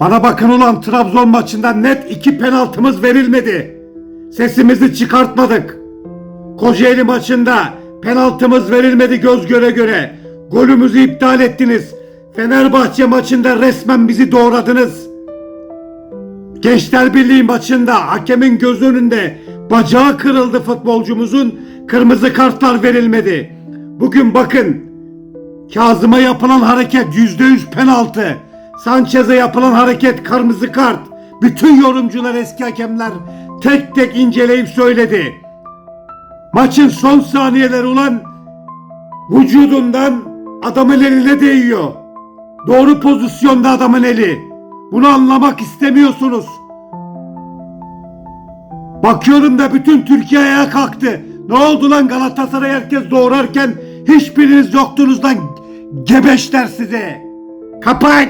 Bana bakın ulan Trabzon maçında net iki penaltımız verilmedi. Sesimizi çıkartmadık. Kocaeli maçında penaltımız verilmedi göz göre göre. Golümüzü iptal ettiniz. Fenerbahçe maçında resmen bizi doğradınız. Gençler Birliği maçında hakemin göz önünde bacağı kırıldı futbolcumuzun. Kırmızı kartlar verilmedi. Bugün bakın Kazım'a yapılan hareket %100 penaltı. Sanchez'e yapılan hareket kırmızı kart. Bütün yorumcular eski hakemler tek tek inceleyip söyledi. Maçın son saniyeleri ulan vücudundan adamın eline değiyor. Doğru pozisyonda adamın eli. Bunu anlamak istemiyorsunuz. Bakıyorum da bütün Türkiye ayağa kalktı. Ne oldu lan Galatasaray herkes doğrarken hiçbiriniz yoktunuz lan gebeşler size. Kapat!